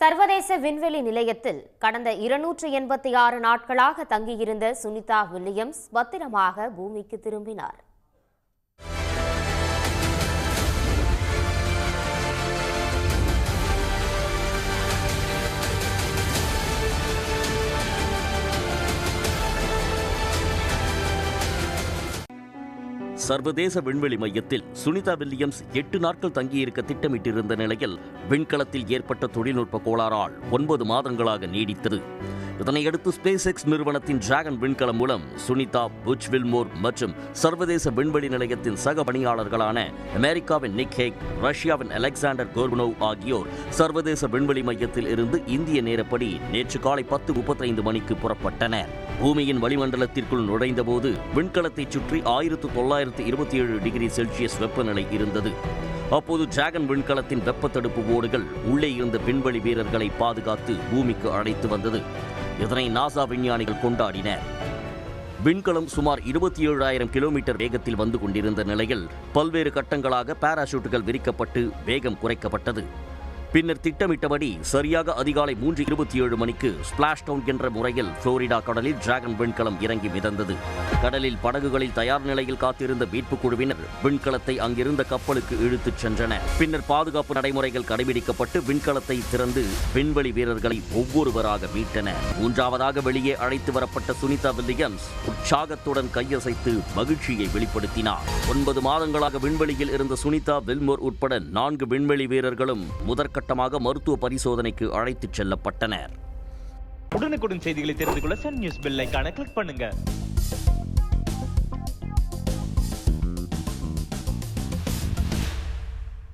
சர்வதேச விண்வெளி நிலையத்தில் கடந்த இருநூற்று எண்பத்தி ஆறு நாட்களாக தங்கியிருந்த சுனிதா வில்லியம்ஸ் பத்திரமாக பூமிக்கு திரும்பினார். சர்வதேச விண்வெளி மையத்தில் சுனிதா வில்லியம்ஸ் எட்டு நாட்கள் தங்கியிருக்க திட்டமிட்டிருந்த நிலையில் விண்கலத்தில் ஏற்பட்ட தொழில்நுட்ப கோளாறால் ஒன்பது மாதங்களாக நீடித்தது. இதனையடுத்து ஸ்பேஸ் எக்ஸ் நிறுவனத்தின் டிராகன் விண்கலம் மூலம் சுனிதா புச் வில்மோர் மற்றும் சர்வதேச விண்வெளி நிலையத்தின் சக பணியாளர்களான அமெரிக்காவின் நிக் ஹேக் ரஷ்யாவின் அலெக்சாண்டர் கோர்பனோவ் ஆகியோர் சர்வதேச விண்வெளி மையத்தில் இருந்து இந்திய நேரப்படி நேற்று காலை பத்து முப்பத்தைந்து மணிக்கு புறப்பட்டனர். பூமியின் வளிமண்டலத்திற்குள் நுழைந்தபோது விண்கலத்தைச் சுற்றி ஆயிரத்து தொள்ளாயிரத்து இருபத்தி ஏழு டிகிரி செல்சியஸ் வெப்பநிலை இருந்தது. அப்போது டிராகன் விண்கலத்தின் வெப்ப தடுப்பு ஓடுகள் உள்ளே இருந்த விண்வெளி வீரர்களை பாதுகாத்து பூமிக்கு அழைத்து வந்தது. இதனை நாசா விஞ்ஞானிகள் கொண்டாடினர். விண்கலம் சுமார் இருபத்தி ஏழாயிரம் கிலோமீட்டர் வேகத்தில் வந்து கொண்டிருந்த நிலையில் பல்வேறு கட்டங்களாக பாராசூட்டுகள் விரிக்கப்பட்டு வேகம் குறைக்கப்பட்டது. பின்னர் திட்டமிட்டபடி சரியாக அதிகாலை மூன்று இருபத்தி ஏழு மணிக்கு ஸ்பிளாஷ் டவுன் என்ற முறையில் புளோரிடா கடலில் டிராகன் விண்கலம் இறங்கி மிதந்தது. கடலில் படகுகளில் தயார் நிலையில் காத்திருந்த மீட்புக் குழுவினர் விண்கலத்தை அங்கிருந்த கப்பலுக்கு இழுத்துச் சென்றனர். பின்னர் பாதுகாப்பு நடைமுறைகள் கடைபிடிக்கப்பட்டு விண்கலத்தை திறந்து விண்வெளி வீரர்களை ஒவ்வொருவராக மீட்டனர். மூன்றாவதாக வெளியே அழைத்து வரப்பட்ட சுனிதா வில்லியம்ஸ் உற்சாகத்துடன் கையசைத்து மகிழ்ச்சியை வெளிப்படுத்தினார். ஒன்பது மாதங்களாக விண்வெளியில் இருந்த சுனிதா வில்மோர் உட்பட நான்கு விண்வெளி வீரர்களும் முதற்கட்டமாக மருத்துவ பரிசோதனைக்கு அழைத்துச் செல்லப்பட்டனர். உடனுக்குடன் செய்திகளை தெரிந்து கொள்ள சன் நியூஸ் பெல்லைக்கான கிளிக் பண்ணுங்க.